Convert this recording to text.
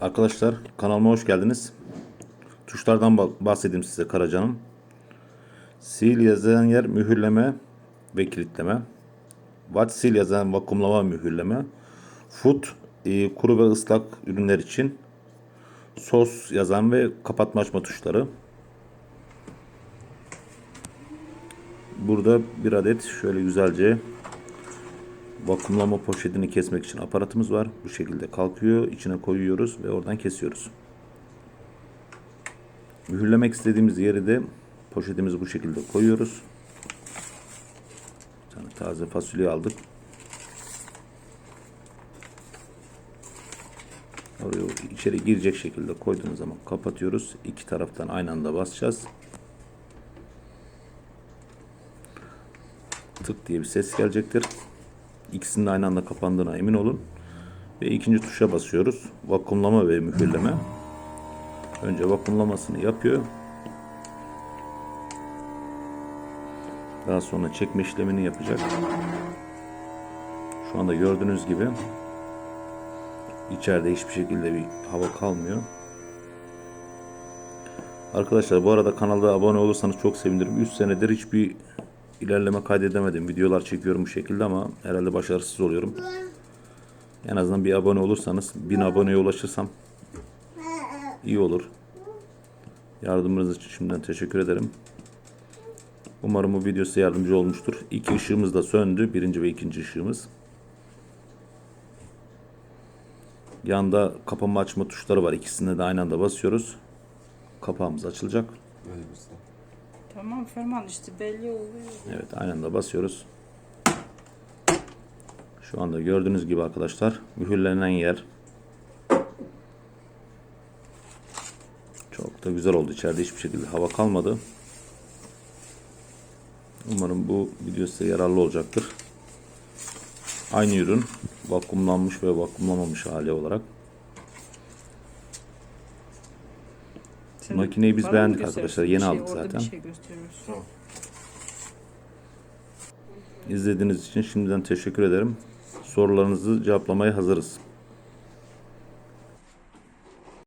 Arkadaşlar kanalıma hoş geldiniz. Tuşlardan bahsedeyim size Karaca'nın. Sil yazan yer mühürleme ve kilitleme. Watch sil yazan vakumlama mühürleme. Foot e, kuru ve ıslak ürünler için. Sos yazan ve kapatma açma tuşları. Burada bir adet şöyle güzelce vakumlama poşetini kesmek için aparatımız var. Bu şekilde kalkıyor. içine koyuyoruz ve oradan kesiyoruz. Mühürlemek istediğimiz yeri de poşetimizi bu şekilde koyuyoruz. Taze fasulye aldık. Oraya içeri girecek şekilde koyduğumuz zaman kapatıyoruz. İki taraftan aynı anda basacağız. Tık diye bir ses gelecektir. İkisinin aynı anda kapandığına emin olun. Ve ikinci tuşa basıyoruz. Vakumlama ve mühürleme. Önce vakumlamasını yapıyor. Daha sonra çekme işlemini yapacak. Şu anda gördüğünüz gibi içeride hiçbir şekilde bir hava kalmıyor. Arkadaşlar bu arada kanalda abone olursanız çok sevinirim. 3 senedir hiçbir ilerleme kaydedemedim. Videolar çekiyorum bu şekilde ama herhalde başarısız oluyorum. En azından bir abone olursanız 1000 aboneye ulaşırsam iyi olur. Yardımınız için şimdiden teşekkür ederim. Umarım bu video size yardımcı olmuştur. İki ışığımız da söndü. Birinci ve ikinci ışığımız. Yanda kapanma açma tuşları var. İkisine de aynı anda basıyoruz. Kapağımız açılacak. Tamam Ferman işte belli oluyor. Evet aynı anda basıyoruz. Şu anda gördüğünüz gibi arkadaşlar mühürlenen yer çok da güzel oldu. İçeride hiçbir şekilde hava kalmadı. Umarım bu video size yararlı olacaktır. Aynı ürün vakumlanmış ve vakumlamamış hali olarak. Sen Makineyi biz beğendik arkadaşlar. Yeni şey, aldık zaten. Şey. Tamam. İzlediğiniz için şimdiden teşekkür ederim. Sorularınızı cevaplamaya hazırız.